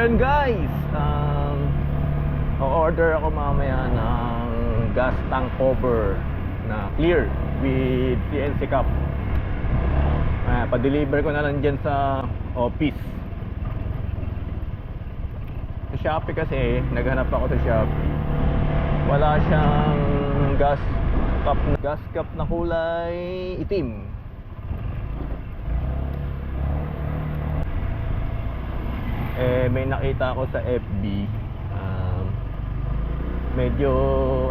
yun guys, um, order ako mamaya ng gas tank cover na clear with CNC cup. Ah, pa-deliver ko na lang dyan sa office. Sa Shopee kasi, naghanap ako sa Shopee. Wala siyang gas cup na, gas cup na kulay itim. Eh may nakita ako sa FB um, medyo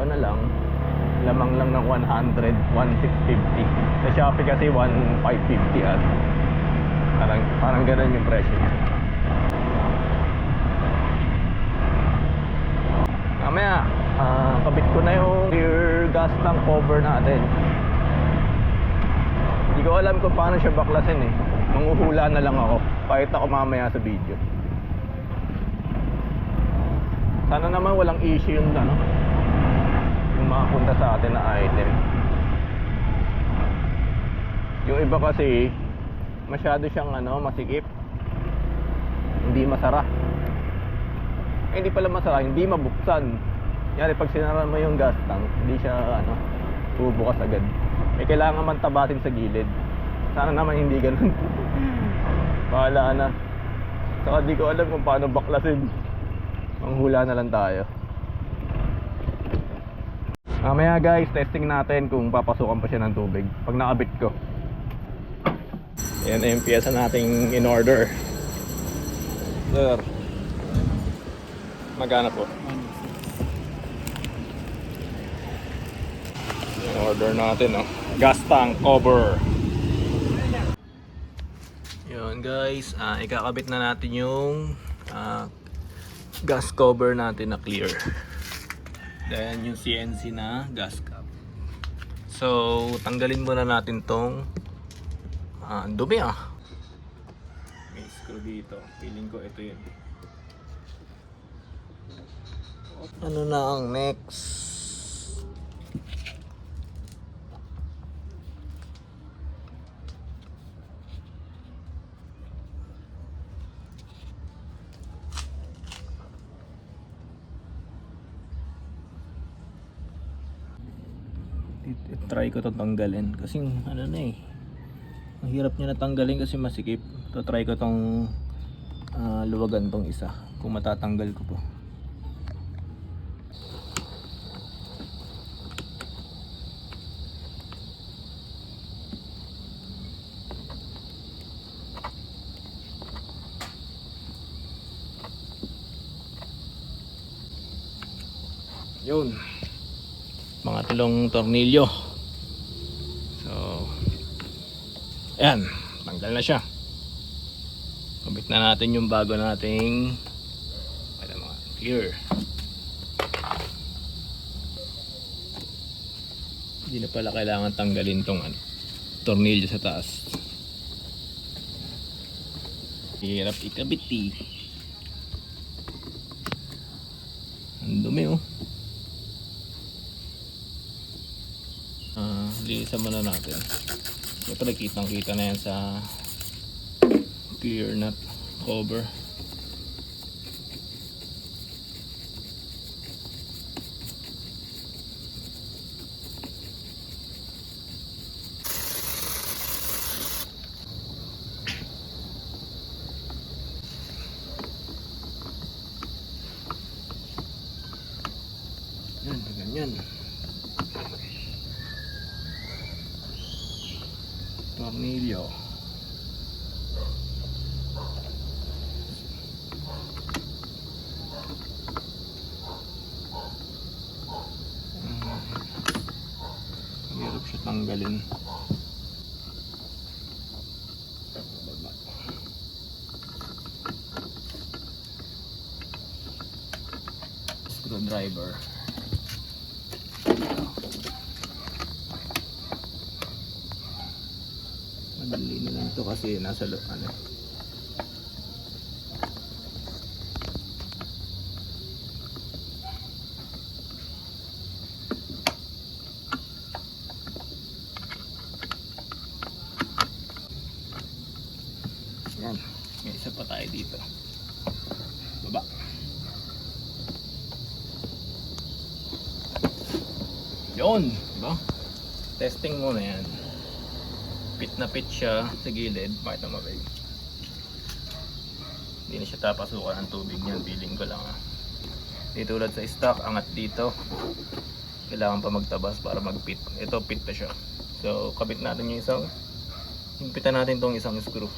ano lang lamang lang ng 100 1650 sa Shopee kasi 1550 at parang parang ganun yung presyo niya. Mamaya ah, kabit ko na yung rear gas tank cover natin. Hindi ko alam kung paano siya baklasin eh. Manguhula na lang ako. Pakita ko mamaya sa video sana naman walang issue yung ano yung makapunta sa atin na item. Yung iba kasi masyado siyang ano masikip. Hindi masara eh, hindi pala masara hindi mabuksan. Yari pag sinara mo yung gas tank hindi siya ano bubukas agad. Eh kailangan man tabatin sa gilid. Sana naman hindi ganun. Bahala na. Saka di ko alam kung paano baklasin Manghula na lang tayo. Mamaya guys, testing natin kung papasukan pa siya ng tubig pag nakabit ko. Yan yung piyesa nating in order. Sir. Magana po? In order natin, no? Gas tank cover. Yun guys, ah, ikakabit na natin yung ah, gas cover natin na clear. Then yung CNC na gas cap. So, tanggalin muna natin tong ang dumi ah. May screw dito. Feeling ko ito yun. Ano na ang next? Try ko to tanggalin. Kasi ano na eh ang hirap niya natanggalin kasi masikip. To try ko tong ah, luwagan tong isa kung matatanggal ko po. Yun. Mga tulong tornilyo. So, ayan, tanggal na siya. Kabit na natin yung bago nating ano mga clear. Hindi na pala kailangan tanggalin tong ano, tornilyo sa taas. Hirap ikabit eh. Ang dumi oh. Ah, linisan muna natin. Siyempre kitang kita na yan sa clear nut cover. Yan, ganyan. tornilyo Hmm. hirap siya tanggalin screwdriver Madali na lang to kasi nasa ano. Yan. May isa pa tayo dito. Ito. Yun, diba? Testing muna yan. Pit na pit siya sa gilid. Pakita mo babe. Hindi na siya tapasukan ng tubig niyan. Feeling ko lang ah. Di tulad sa stock, angat dito. Kailangan pa magtabas para magpit. Ito, pit na siya. So, kabit natin yung isang. Higpitan natin tong isang screw.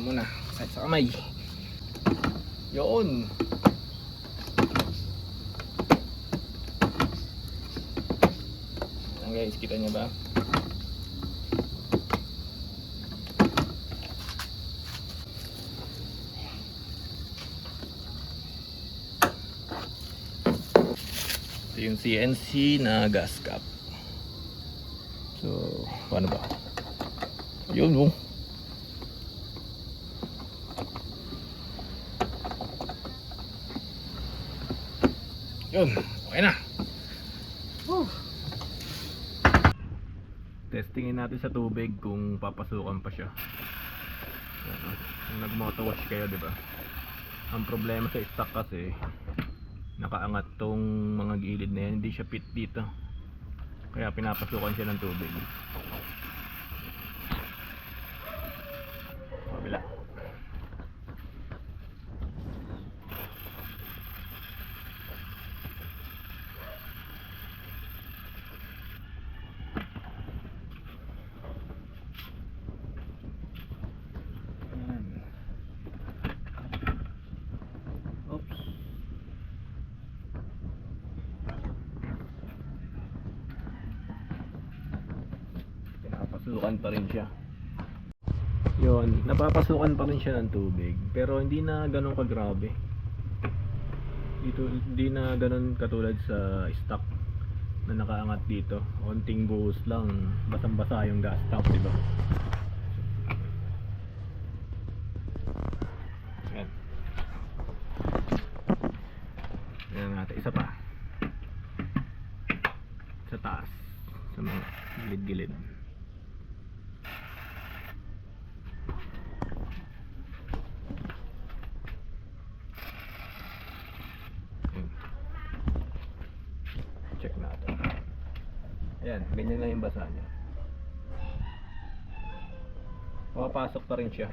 Pahinga muna. Sakit sa kamay. Yun. Ayan guys, kita niyo ba? Ito yung CNC na gas cap. So, paano ba? Yun oh. Yun, okay na. Testingin natin sa tubig kung papasukan pa siya. Kung nag-moto wash kayo, di ba? Ang problema sa stock kasi, nakaangat tong mga gilid na yan, hindi siya fit dito. Kaya pinapasukan siya ng tubig. Pinapasukan pa rin siya. Yun, napapasukan pa rin siya ng tubig. Pero hindi na ganun kagrabe. Dito, hindi na ganun katulad sa stock na nakaangat dito. Konting buhos lang, basang-basa yung gas tank, di ba? Yan. Yan natin, isa pa. Sa taas, sa mga gilid-gilid. Yan. Check natin. Ayan, ganyan lang yung basa niya. Makapasok pa rin siya.